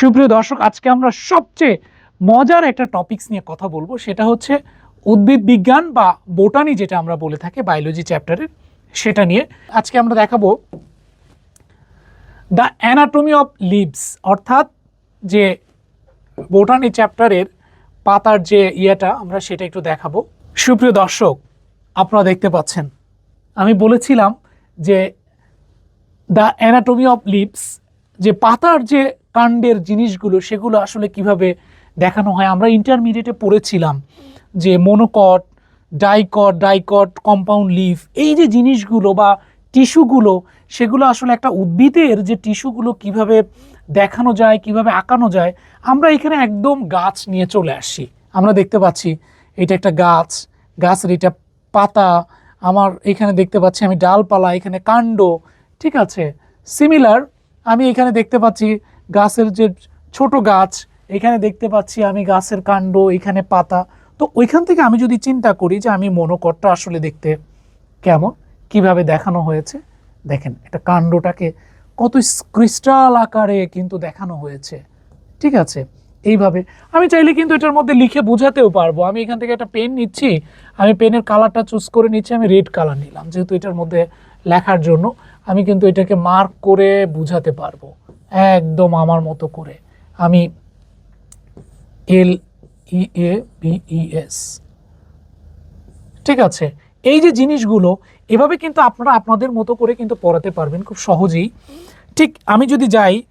সুপ্রিয় দর্শক, আজকে আমরা সবচেয়ে মজার একটা টপিকস নিয়ে কথা বলব। সেটা হচ্ছে উদ্ভিদ বিজ্ঞান বা বোটানি যেটা আমরা বলে থাকি বায়োলজি চ্যাপ্টারের সেটা নিয়ে। আজকে আমরা দেখাবো দ্য অ্যানাটমি অফ লিভস অর্থাৎ যে বোটানি চ্যাপ্টারের পাতার যে ইয়েটা, আমরা সেটা একটু দেখাবো। সুপ্রিয় দর্শক, আপনারা দেখতে পাচ্ছেন, আমি বলেছিলাম যে দ্য অ্যানাটমি অফ লিভস যে পাতার যে কাণ্ডের জিনিসগুলো, সেগুলো আসলে কীভাবে দেখানো হয়? আমরা ইন্টারমিডিয়েটে পড়েছিলাম যে monocot dicot dicot compound leaf এই যে জিনিসগুলো বা টিস্যুগুলো, সেগুলো আসলে একটা উদ্ভিদের যে টিস্যুগুলো কীভাবে দেখানো যায়, কীভাবে আঁকানো যায়, আমরা এখানে একদম গাছ নিয়ে চলে আসি আমরা দেখতে পাচ্ছি, এটা একটা গাছ, গাছের এটা পাতা, আমার এখানে দেখতে পাচ্ছি আমি ডালপালা, এখানে কাণ্ড, ঠিক আছে? সিমিলার আমি এখানে দেখতে পাচ্ছি গাছের যে ছোট গাছ, এখানে দেখতে পাচ্ছি আমি গাছের কাণ্ড, এখানে পাতা। তো ওইখান থেকে আমি যদি চিন্তা করি যে আমি মনোকরটা আসলে দেখতে কেমন, কীভাবে দেখানো হয়েছে, দেখেন এটা কাণ্ডটাকে কত ক্রিস্টাল আকারে কিন্তু দেখানো হয়েছে। ঠিক আছে? এইভাবে। আমি চাইলে কিন্তু এটার মধ্যে লিখে বোঝাতেও পারব। আমি এখান থেকে একটা পেন নিচ্ছি, আমি পেনের কালারটা চুজ করে নিচ্ছি, আমি রেড কালার নিলাম। যেহেতু এটার মধ্যে লেখার জন্য, আমি কিন্তু এটাকে মার্ক করে বুঝাতে পারব। একদম আমার মতো করে। আমি এল ই এ বি ই এস। ঠিক আছে? এই যে জিনিসগুলো, এভাবে কিন্তু আপনারা আপনাদের মতো করে কিন্তু পড়াতে পারবেন খুব সহজেই। ঠিক আমি যদি যাই,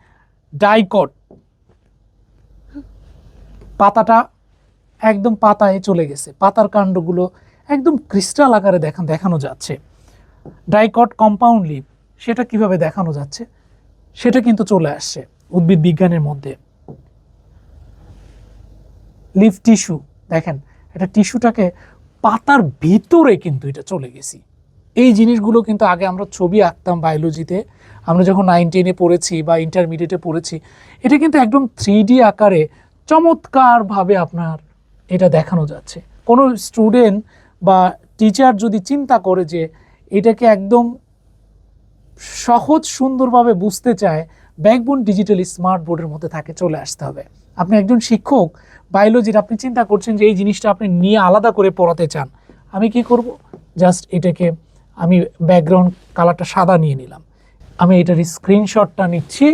ডাইকট। পাতাটা একদম পাতায় চলে গেছে। পাতার কাণ্ডগুলো একদম ক্রিস্টাল আকারে দেখান যাচ্ছে। ডাইকট কম্পাউন্ড লিভ সেটা কীভাবে দেখানো যাচ্ছে? সেটা কিন্তু চলে আসছে উদ্ভিদ বিজ্ঞানের মধ্যে। লিভ টিস্যু দেখেন এটা টিস্যুটাকে পাতার ভিতরে কিন্তু এটা চলে গেছি। এই জিনিসগুলো কিন্তু আগে আমরা ছবি আঁকতাম বায়োলজিতে আমরা যখন নাইন টেনে পড়েছি বা ইন্টারমিডিয়েটে পড়েছি, এটা কিন্তু একদম থ্রি আকারে চমৎকারভাবে আপনার এটা দেখানো যাচ্ছে। কোনো স্টুডেন্ট বা টিচার যদি চিন্তা করে যে এটাকে একদম সহজ, সুন্দরভাবে বুঝতে চায় ব্যাকবোন ডিজিটাল স্মার্ট বোর্ডের মধ্যে থাকে চলে আসতে হবে। আপনি একজন শিক্ষক বায়োলজির আপনি চিন্তা করছেন যে এই জিনিসটা আপনি নিয়ে আলাদা করে পড়াতে চান। আমি কি করব? জাস্ট এটাকে আমি ব্যাকগ্রাউন্ড কালারটা সাদা নিয়ে নিলাম। আমি এটার স্ক্রিনশটটা নিচ্ছি,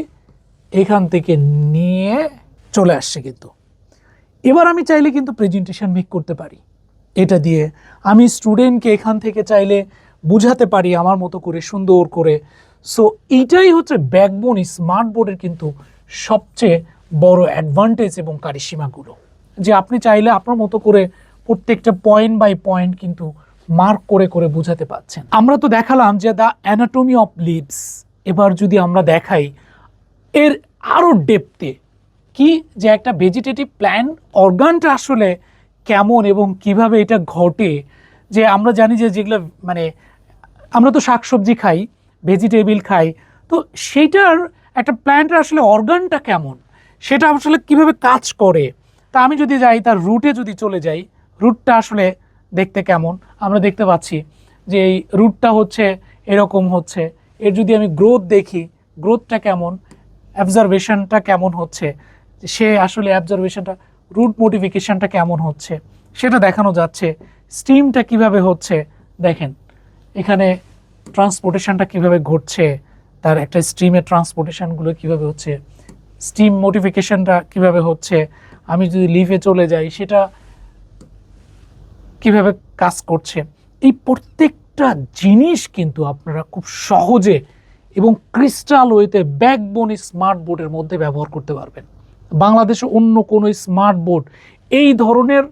এখান থেকে নিয়ে চলে আসছে কিন্তু। এবার আমি চাইলে কিন্তু প্রেজেন্টেশন মেক করতে পারি। এটা দিয়ে আমি স্টুডেন্টকে এখান থেকে চাইলে বুঝাতে পারি আমার মতো করে, সুন্দর করে। সো এইটাই হচ্ছে ব্যাকবোন স্মার্ট বোর্ডের কিন্তু সবচেয়ে বড় অ্যাডভান্টেজ এবং কারিসীমাগুলো যে আপনি চাইলে আপনার মতো করে প্রত্যেকটা পয়েন্ট বাই পয়েন্ট কিন্তু মার্ক করে করে বুঝাতে পাচ্ছেন। আমরা তো দেখালাম যে দ্য অ্যানাটমি অফ লিভস এবার যদি আমরা দেখাই, এর আরও ডেপতে কি যে একটা ভেজিটেটিভ প্ল্যান্ট অর্গানটা আসলে কেমন এবং কীভাবে এটা ঘটে, যে আমরা জানি যে যেগুলো মানে আমরা তো শাকসবজি খাই ভেজিটেবিল খাই, তো সেইটার একটা প্ল্যান্টের আসলে অর্গানটা কেমন? সেটা আসলে কীভাবে কাজ করে? তা আমি যদি যাই, তার রুটে যদি চলে যাই রুটটা আসলে দেখতে কেমন? আমরা দেখতে পাচ্ছি যে এই রুটটা হচ্ছে, এরকম হচ্ছে। এর যদি আমি গ্রোথ দেখি গ্রোথটা কেমন? অ্যাবজারভেশনটা কেমন হচ্ছে? সে আসলে অ্যাবজারভেশনটা রুট মোটিফিকেশানটা কেমন হচ্ছে? সেটা দেখানো যাচ্ছে। স্টিমটা কীভাবে হচ্ছে? দেখেন। এখানে ট্রান্সপোর্টেশনটা কীভাবে ঘটছে, তার একটা স্ট্রিমের ট্রান্সপোর্টেশনগুলো কীভাবে হচ্ছে স্টিম মোটিফিকেশনটা কীভাবে হচ্ছে, আমি যদি লিভে চলে যাই, সেটা কীভাবে কাজ করছে, এই প্রত্যেকটা জিনিস কিন্তু আপনারা খুব সহজে এবং ক্রিস্টাল ওয়েতে ব্যাকবোন স্মার্ট বোর্ডের মধ্যে ব্যবহার করতে পারবেন। বাংলাদেশে অন্য কোনো স্মার্ট বোর্ড এই ধরনের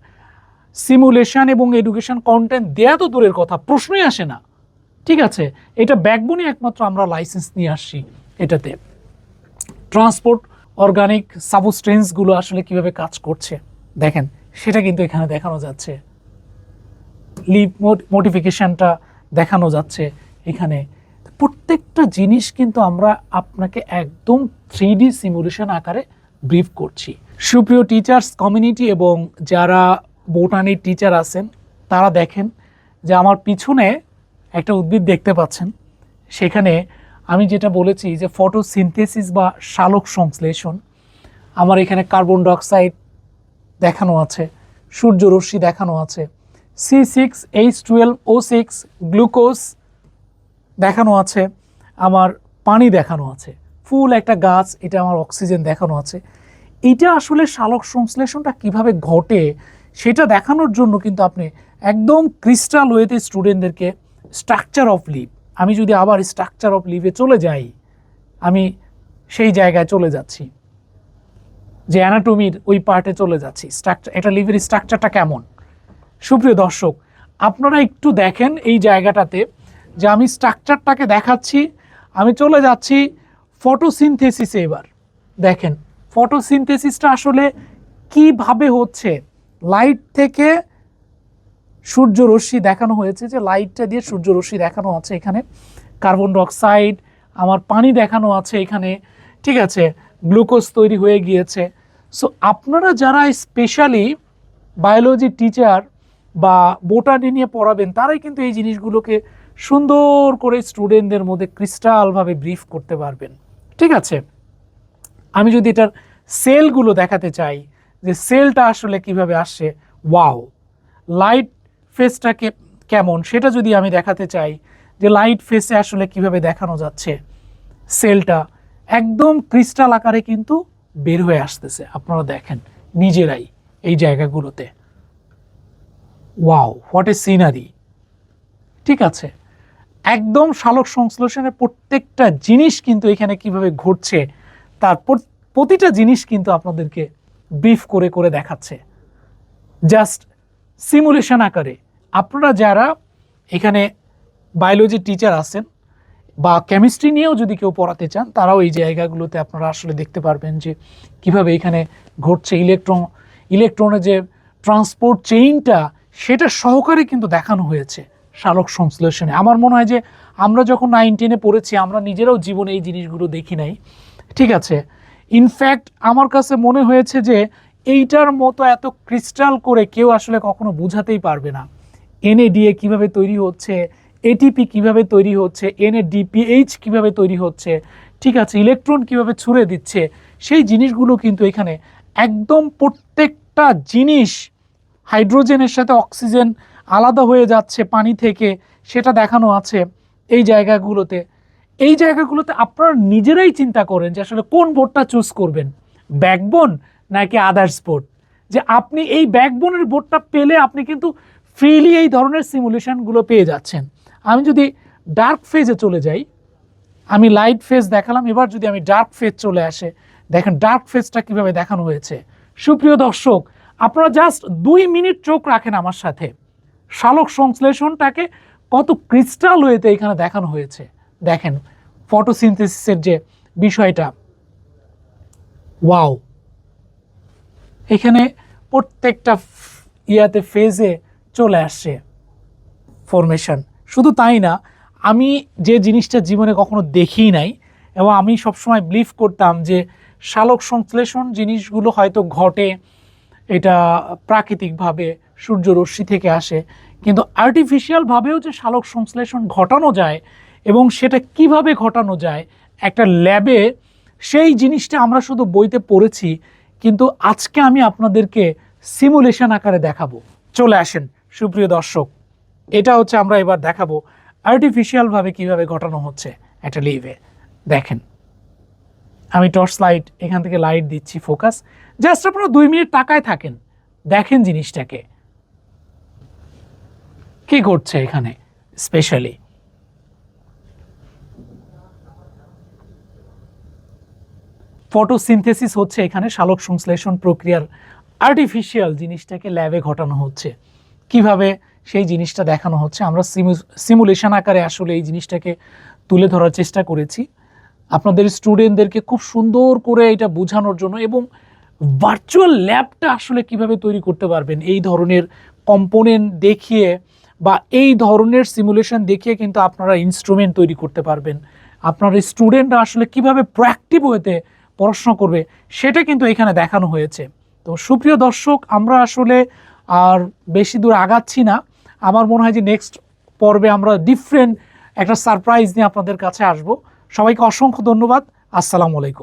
সিমুলেশন এবং এডুকেশন কন্টেন্ট দেয়া তো দূরের কথা, প্রশ্নই আসে না। ঠিক আছে, এটা ব্যাকবোনই একমাত্র আমরা লাইসেন্স নিয়ে আসছি এটাতে। ট্রান্সপোর্ট অর্গানিক সাবস্টেন্সগুলো আসলে কীভাবে কাজ করছে। দেখেন, সেটা কিন্তু এখানে দেখানো যাচ্ছে। লিভ মোটিফিকেশনটা দেখানো যাচ্ছে এখানে। প্রত্যেকটা জিনিস কিন্তু আমরা আপনাকে একদম থ্রি সিমুলেশন আকারে ব্রিফ করছি। সুপ্রিয় টিচার্স কমিউনিটি এবং যারা বোটানির টিচার আছেন, তারা দেখেন যে আমার পিছনে একটা উদ্ভিদ দেখতে পাচ্ছেন। সেখানে আমি যেটা বলেছি যে ফটোসিনথেসিস বা শালক সংশ্লেষণ, আমার এখানে কার্বন ডাইঅক্সাইড দেখানো আছে, সূর্যরশ্মি দেখানো আছে C six H twelve O six glucose দেখানো আছে, আমার পানি দেখানো আছে, ফুল একটা গাছ, এটা আমার অক্সিজেন দেখানো আছে। এটা আসলে সালোক সংশ্লেষণটা কীভাবে ঘটে সেটা দেখানোর জন্য কিন্তু আপনি একদম ক্রিস্টাল ওয়েতে স্টুডেন্টদেরকে স্ট্রাকচার অফ লিভ আমি যদি আবার স্ট্রাকচার অফ লিভে চলে যাই, আমি সেই জায়গায় চলে যাচ্ছি। যে অ্যানাটমির ওই পার্টে চলে যাচ্ছি। স্ট্রাকচার এটা লিভের স্ট্রাকচারটা কেমন? সুপ্রিয় দর্শক, আপনারা একটু দেখেন এই জায়গাটাতে যে আমি স্ট্রাকচারটাকে দেখাচ্ছি, আমি চলে যাচ্ছি ফটোসিনথেসিসে এবার। দেখেন ফটোসিনথেসিসটা আসলে কীভাবে হচ্ছে? লাইট থেকে সূর্য রশ্মি দেখানো হয়েছে যে লাইটটা দিয়ে সূর্য রশ্মি দেখানো আছে এখানে। কার্বন ডাইঅক্সাইড, আমার পানি দেখানো আছে এখানে। ঠিক আছে, গ্লুকোজ তৈরি হয়ে গিয়েছে। সো আপনারা যারা স্পেশালি বায়োলজি টিচার বা বোটানি নিয়ে পড়াবেন, তারাই কিন্তু এই জিনিসগুলোকে সুন্দর করে স্টুডেন্টদের মধ্যে ক্রিস্টালভাবে ব্রিফ করতে পারবেন। ঠিক আছে, আমি যদি এটার সেলগুলো দেখাতে চাই যে সেলটা আসলে কীভাবে আসছে ওয়াও। লাইট ফেসটাকে কেমন? সেটা যদি আমি দেখাতে চাই যে লাইট ফেসে আসলে কীভাবে দেখানো যাচ্ছে, সেলটা একদম ক্রিস্টাল আকারে কিন্তু বের হয়ে আসতেছে, আপনারা দেখেন নিজেরাই এই জায়গাগুলোতে। Wow, what a scenery. ঠিক আছে, একদম শালক সংশ্লেষণের প্রত্যেকটা জিনিস কিন্তু এখানে কীভাবে ঘটছে, তার প্রতিটা জিনিস কিন্তু আপনাদেরকে ব্রিফ করে করে দেখাচ্ছে। জাস্ট সিমুলেশন আকারে। আপনারা যারা এখানে বায়োলজি টিচার আছেন বা কেমিস্ট্রি নিয়েও যদি কেউ পড়াতে চান, তারাও এই জায়গাগুলোতে আপনারা আসলে দেখতে পারবেন যে কীভাবে এখানে ঘটছে ইলেকট্রন ইলেকট্রনের যে ট্রান্সপোর্ট চেইনটা সেটা সহকারে কিন্তু দেখানো হয়েছে শালক সংশ্লেষণে। আমার মনে হয় যে আমরা যখন নাইন টেনে পড়েছি, আমরা নিজেরাও জীবনে এই জিনিসগুলো দেখি নাই। ঠিক আছে? ইনফ্যাক্ট আমার কাছে মনে হয়েছে যে এইটার মতো এত ক্রিস্টাল করে কেউ আসলে কখনো বোঝাতেই পারবে না। এনএডিএ কীভাবে তৈরি হচ্ছে এটিপি কীভাবে তৈরি হচ্ছে এনএডিপিএইচ কীভাবে তৈরি হচ্ছে, ঠিক আছে ইলেকট্রন কীভাবে ছুড়ে দিচ্ছে, সেই জিনিসগুলো কিন্তু এখানে একদম প্রত্যেকটা জিনিস হাইড্রোজেনের সাথে অক্সিজেন আলাদা হয়ে যাচ্ছে পানি থেকে, সেটা দেখানো আছে এই জায়গাগুলোতে। এই জায়গাগুলোতে আপনারা নিজেরাই চিন্তা করেন যে আসলে কোন বোর্ডটা চুজ করবেন ব্যাকবোন নাকি আদার্স বোর্ড যে আপনি এই ব্যাকবোনের বোর্ডটা পেলে আপনি কিন্তু ফ্রিলি এই ধরনের সিমুলেশনগুলো পেয়ে যাচ্ছেন। আমি যদি ডার্ক ফেজে চলে যাই, আমি লাইট ফেজ দেখালাম, এবার যদি আমি ডার্ক ফেজ চলে আসে, দেখেন ডার্ক ফেজটা কীভাবে দেখানো হয়েছে। সুপ্রিয় দর্শক, আপনারা জাস্ট দুই মিনিট চোখ রাখেন আমার সাথে। শালক সংশ্লেষণটাকে কত ক্রিস্টাল হয়েতে এখানে দেখানো হয়েছে। দেখেন ফটোসিনথেসিসের যে বিষয়টা। ওয়াও। এখানে প্রত্যেকটা ইয়াতে ফেজে চলে আসছে ফরমেশন শুধু তাই না, আমি যে জিনিসটা জীবনে কখনো দেখি নাই এবং আমি সবসময় বিলিভ করতাম যে শালক সংশ্লেষণ জিনিসগুলো হয়তো ঘটে, এটা প্রাকৃতিকভাবে সূর্যরশ্মি থেকে আসে, কিন্তু আর্টিফিশিয়ালভাবেও যে শালক সংশ্লেষণ ঘটানো যায় এবং সেটা কীভাবে ঘটানো যায়, একটা ল্যাবে সেই জিনিসটা আমরা শুধু বইতে পড়েছি, কিন্তু আজকে আমি আপনাদেরকে সিমুলেশন আকারে দেখাবো। চলে আসেন, সুপ্রিয় দর্শক, এটা হচ্ছে আমরা এবার দেখাবো আর্টিফিশিয়ালভাবে কীভাবে ঘটানো হচ্ছে একটা লিভে দেখেন, আমি টর্চ লাইট এখান থেকে লাইট দিচ্ছি ফোকাস জাস্ট আপনারা দুই মিনিট তাকায় থাকেন, দেখেন জিনিসটাকে। কি ঘটছে এখানে স্পেশালি ফটোসিনথেসিস হচ্ছে এখানে শালক সংশ্লেষণ প্রক্রিয়ার আর্টিফিশিয়াল জিনিসটাকে ল্যাবে ঘটানো হচ্ছে। কীভাবে সেই জিনিসটা দেখানো হচ্ছে? আমরা সিমুলেশন আকারে আসলে এই জিনিসটাকে তুলে ধরার চেষ্টা করেছি। আপনাদের স্টুডেন্টদেরকে খুব সুন্দর করে এটা বোঝানোর জন্য এবং ভার্চুয়াল ল্যাবটা আসলে কীভাবে তৈরি করতে পারবেন, এই ধরনের কম্পোনেন্ট দেখিয়ে বা এই ধরনের সিমুলেশন দেখিয়ে কিন্তু আপনারা ইনস্ট্রুমেন্ট তৈরি করতে পারবেন। আপনার স্টুডেন্টরা আসলে কীভাবে প্রোয়াক্টিভ হতে পড়াশোনা করবে, সেটা কিন্তু এখানে দেখানো হয়েছে। তো সুপ্রিয় দর্শক, আমরা আসলে আর বেশি দূর আগাচ্ছি না। আমার মনে হয় যে নেক্সট পর্বে আমরা ডিফারেন্ট একটা সারপ্রাইজ নিয়ে আপনাদের কাছে আসব। সবাইকে অসংখ্য ধন্যবাদ। আসসালামু আলাইকুম।